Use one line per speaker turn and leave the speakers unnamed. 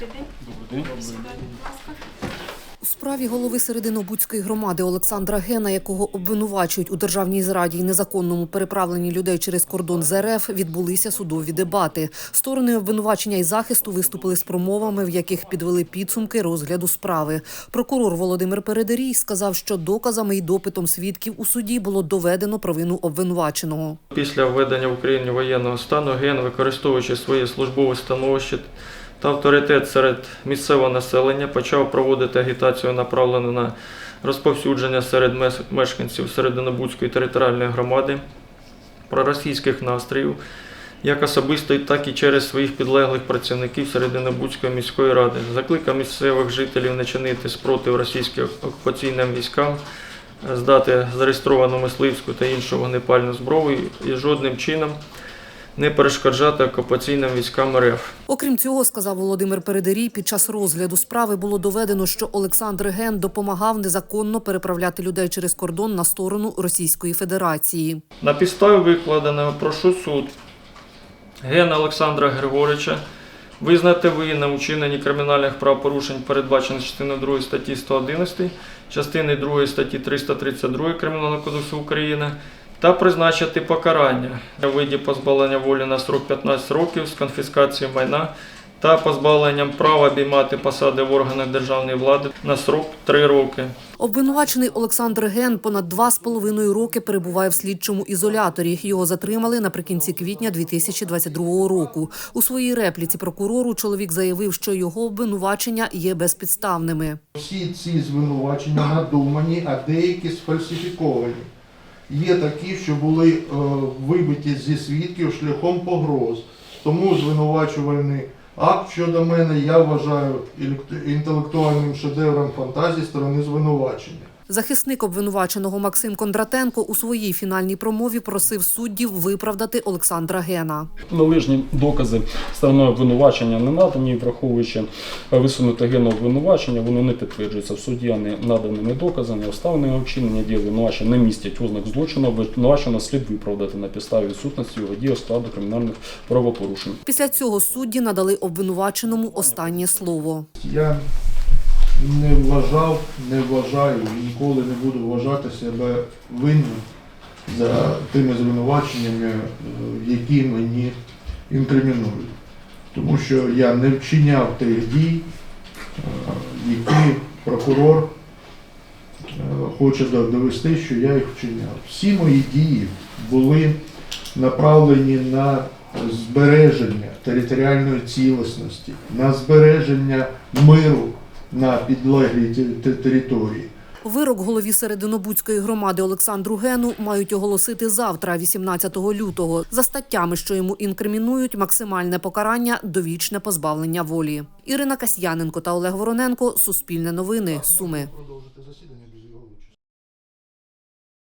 Добрий день.
Добрий день.
Сідайте, будь ласка.
У справі голови Серединобудської громади Олександра Гена, якого обвинувачують у державній зраді і незаконному переправленні людей через кордон з РФ, відбулися судові дебати. Сторони обвинувачення і захисту виступили з промовами, в яких підвели підсумки розгляду справи. Прокурор Володимир Передерій сказав, що доказами і допитом свідків у суді було доведено провину обвинуваченого.
Після введення в Україні воєнного стану ген, використовуючи своє службове становище та авторитет серед місцевого населення, почав проводити агітацію, направлену на розповсюдження серед мешканців Серединобудської територіальної громади проросійських настроїв, як особисто, так і через своїх підлеглих працівників Серединобудської міської ради. Закликав місцевих жителів не чинити спротив російським окупаційним військам, здати зареєстровану мисливську та іншу вогнепальну зброю і жодним чином не перешкоджати окупаційним військам РФ.
Окрім цього, сказав Володимир Передерій, під час розгляду справи було доведено, що Олександр Ген допомагав незаконно переправляти людей через кордон на сторону Російської Федерації.
На підставі викладеного прошу суд Гена Олександра Григорича визнати винним у чиненні кримінальних правопорушень, передбачених частиною 2 статті 111, частини 2 статті 332 Кримінального кодексу України та призначити покарання у виді позбавлення волі на срок 15 років з конфіскацією майна та позбавленням права обіймати посади в органах державної влади на срок 3 роки.
Обвинувачений Олександр Ген понад два з половиною роки перебуває в слідчому ізоляторі. Його затримали наприкінці квітня 2022 року. У своїй репліці прокурору чоловік заявив, що його обвинувачення є безпідставними.
Всі ці звинувачення надумані, а деякі сфальсифіковані. Є такі, що були е, вибиті зі свідків шляхом погроз. Тому звинувачувальний акт щодо мене я вважаю інтелектуальним шедевром фантазії сторони звинувачення.
Захисник обвинуваченого Максим Кондратенко у своїй фінальній промові просив суддів виправдати Олександра Гена.
Належні докази стороною обвинувачення не надані, враховуючи висунуте гене обвинувачення, воно не підтверджується в суді а не наданими доказами. Обставини вчинення дії обвинувачення не містять ознак злочину. Обвинувачено слід виправдати на підставі відсутності його дії складу кримінальних правопорушень.
Після цього судді надали обвинуваченому останнє слово.
Я не вважав, не вважаю і ніколи не буду вважати себе винним за тими звинуваченнями, е, які мені інкримінують. Тому що я не вчиняв тих дій, е, які прокурор е, хоче довести, що я їх вчиняв. Всі мої дії були направлені на збереження територіальної цілісності, на збереження миру на підлеглій те- те- території.
Вирок голові Серединобудської громади Олександру Гену мають оголосити завтра, 18 лютого, за статтями, що йому інкримінують максимальне покарання довічне позбавлення волі. Ірина Касьяненко та Олег Вороненко. Суспільне новини. Суми.